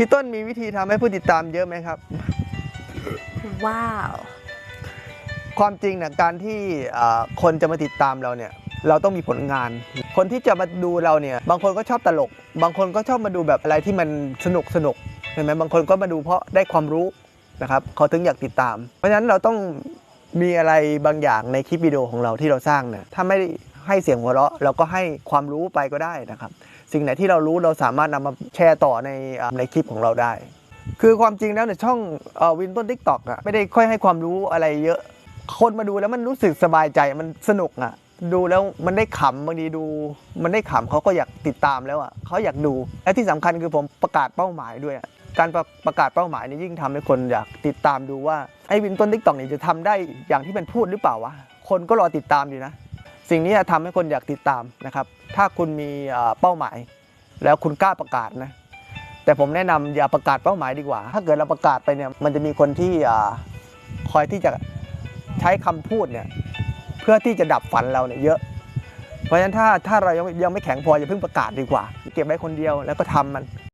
พี่ต้นมีวิธีทำให้ผู้ติดตามเยอะไหมครับ ว้าว ความจริงเนี่ยการที่อ่าคนจะมาติดตามเราเนี่ย เราต้องมีผลงาน คนที่จะมาดูเราเนี่ย บางคนก็ชอบตลก บางคนก็ชอบมาดูแบบอะไรที่มันสนุกสนุกเห็นไหมบางคนก็มาดูเพราะได้ความรู้นะครับเขาถึงอยากติดตาม เพราะฉะนั้นเราต้องมีอะไรบางอย่างในคลิปวิดีโอของเราที่เราสร้างเนี่ยถ้าไม่ ให้เสียงหัวเราะเราก็ให้ความรู้ไปก็ได้นะครับ สิ่งไหนที่เรารู้เราสามารถนำมาแชร์ต่อในในคลิปของเราได้ คือความจริงแล้วเนี่ยช่องอวินต้นทิกตอกอะไม่ได้ค่อยให้ความรู้อะไรเยอะ คนมาดูแล้วมันรู้สึกสบายใจมันสนุกอะดูแล้วมันได้ขำบางทีดู มันได้ขำเขาก็อยากติดตามแล้วอะเขาอยากดูและที่สำคัญคือผมประกาศเป้าหมายด้วยการประประกาศเป้าหมายนี่ยิ่งทำให้คนอยากติดตามดูว่าไอ้วินต้นทิกตอกนี่จะทำได้อย่างที่มันพูดหรือเปล่าวะคนก็รอติดตามอยู่นะ สิ่งนี้จะทำให้คนอยากติดตามนะครับ ถ้าคุณมีเป้าหมาย แล้วคุณกล้าประกาศนะ แต่ผมแนะนำอย่าประกาศเป้าหมายดีกว่า ถ้าเกิดเราประกาศไปเนี่ย มันจะมีคนที่คอยที่จะใช้คำพูดเนี่ยเพื่อที่จะดับฝันเราเนี่ยเยอะ เพราะฉะนั้นถ้าถ้าเรายังยังไม่แข็งพออย่าเพิ่งประกาศดีกว่า เก็บไว้คนเดียวแล้วก็ทำมัน